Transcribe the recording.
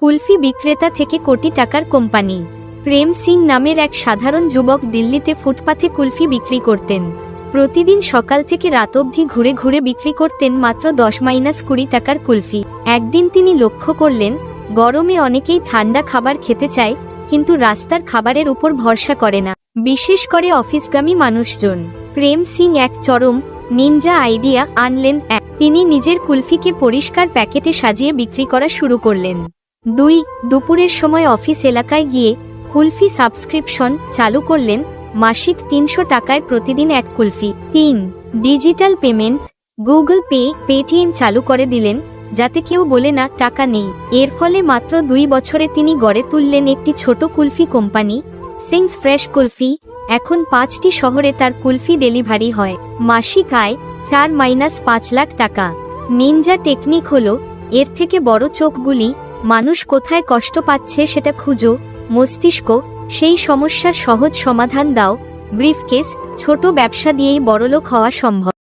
কুলফি বিক্রেতা থেকে কোটি টাকার কোম্পানি। প্রেম সিং নামের এক সাধারণ যুবক দিল্লিতে ফুটপাথে কুলফি বিক্রি করতেন। প্রতিদিন সকাল থেকে রাত অবধি ঘুরে ঘুরে বিক্রি করতেন মাত্র দশ মাইনাস কুড়ি টাকার কুলফি। একদিন তিনি লক্ষ্য করলেন, গরমে অনেকেই ঠান্ডা খাবার খেতে চায়, কিন্তু রাস্তার খাবারের উপর ভরসা করে না। বিশেষ করে অফিসগামী মানুষজন। প্রেম সিং এক চরম, নিনজা আইডিয়া আনলেন এক। তিনি নিজের কুলফিকে পরিষ্কার প্যাকেটে সাজিয়ে বিক্রি করা শুরু করলেন। দুই, দুপুরের সময় অফিস এলাকায় গিয়ে কুলফি সাবস্ক্রিপশন চালু করলেন মাসিক তিনশো টাকায় প্রতিদিন এক কুলফি। তিন, digital payment. Google Pay, Paytm চালু করে দিলেন, যাতে কেউ বলে, না, টাকা নেই। এর ফলে মাত্র দুই বছরে তিনি গড়ে তুললেন একটি ছোট কুলফি কোম্পানি, সিংস ফ্রেশ কুলফি। এখন পাঁচটি শহরে তার কুলফি ডেলিভারি হয়। মাসিক আয় চার মাইনাস পাঁচ লাখ টাকা। নিনজা টেকনিক হলো, এর থেকে বড় চোখগুলি মানুষ কোথায় কষ্ট পাচ্ছে সেটা খুঁজো, মস্তিষ্ক সেই সমস্যার সহজ সমাধান দাও, ব্রিফকেস ছোট ব্যবসা দিয়েই বড়লোক হওয়া সম্ভব।